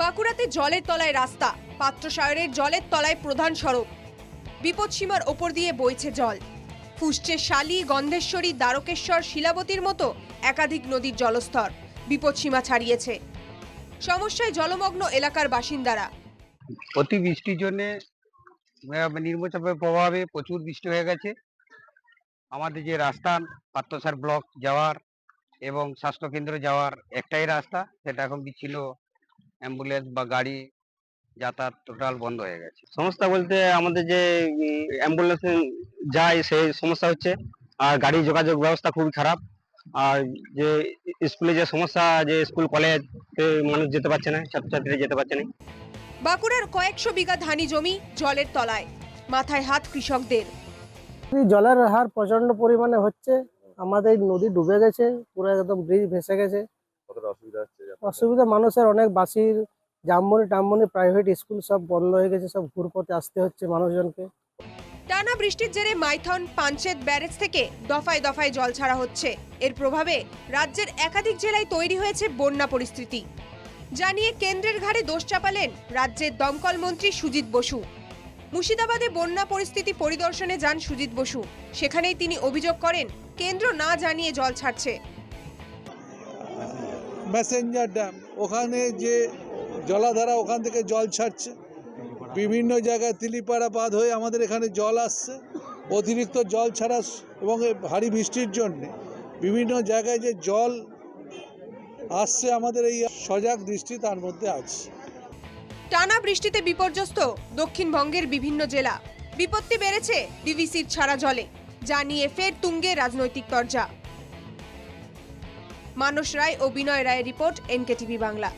বাঁকুড়াতে জলের তলায় রাস্তা পাত্রসাগরের জলের তলায় প্রধান সড়ক। বিপদসীমার ওপর দিয়ে বইছে জল। ফুসছে শালি, গন্ধেশ্বরী, দ্বারকেশ্বর, শিলাবতীর মতো একাধিক নদীর জলস্তর। বিপদসীমা ছাড়িয়েছে। সমস্যায় জলমগ্ন এলাকার বাসিন্দারা। অতিবৃষ্টির জন্য নির্মচাপের প্রভাবে প্রচুর বৃষ্টি হয়ে গেছে। আমাদের যে রাস্তা, পাত্রসার ব্লক যাওয়ার এবং স্বাস্থ্যকেন্দ্র যাওয়ার একটাই রাস্তা, সেটা এখন বিচ্ছিন্ন অ্যাম্বুলেন্স বা গাড়ি যাতায়াত টোটাল বন্ধ হয়ে গেছে। সমস্যা বলতে আমাদের যে অ্যাম্বুলেন্স যায় সেই সমস্যা হচ্ছে। আর গাড়ি যোগাযোগ ব্যবস্থা খুবই খারাপ। আর যে স্কুলে যে সমস্যা যে স্কুল কলেজ মানুষ যেতে পারছে না ছাত্রছাত্রীরা যেতে পারছে না। বাঁকুড়ার কয়েকশো বিঘা ধানি জমি জলের তলায় মাথায় হাত কৃষকদের। এই জলের হার প্রচণ্ড পরিমাণে হচ্ছে। আমাদের নদী ডুবে গেছে পুরো একদম ব্রিজ ভেসে গেছে। কতটা অসুবিধা হচ্ছে অসুবিধা মানুষের অনেক বাসির জামবনি টামবনি প্রাইভেট স্কুল সব বন্ধ হয়ে গেছে সব ঘুরপথে আসতে হচ্ছে মানুষজনকে। টানা বৃষ্টির জেরে মাইথন পাঞ্চেত ব্যারেজ থেকে দফায় দফায় জল ছাড়া হচ্ছে। এর প্রভাবে রাজ্যের একাধিক জেলায় তৈরি হয়েছে বন্যা পরিস্থিতি। জানিয়ে কেন্দ্রের ঘাড়ে দোষ চাপালেন রাজ্যের দমকল মন্ত্রী সুজিত বসু। মুর্শিদাবাদে বন্যা পরিস্থিতি পরিদর্শনে যান সুজিত বসু। সেখানেই তিনি অভিযোগ করেন কেন্দ্র না জানিয়ে জল ছাড়ছে। মেসেঞ্জার ড্যাম ওখানে যে জলাধারা, ওখান থেকে জল ছাড়ছে। বিভিন্ন জায়গায় তিলিপাড়া বাঁধ হয়ে আমাদের এখানে জল আসছে, অতিরিক্ত জল ছাড়া এবং ভারী বৃষ্টির জন্যে। বিভিন্ন জায়গায় যে জল আসছে আমাদের এই সজাগ দৃষ্টি তার মধ্যে আছে। টানা বৃষ্টিতে বিপর্যস্ত দক্ষিণবঙ্গের বিভিন্ন জেলা। বিপত্তি বেড়েছে ডিভিসির ছাড়া জলে। যা নিয়ে ফের তুঙ্গে রাজনৈতিক তরজা। মানস রায় ও বিনয় রায়ের রিপোর্ট এনকেটিভি বাংলা।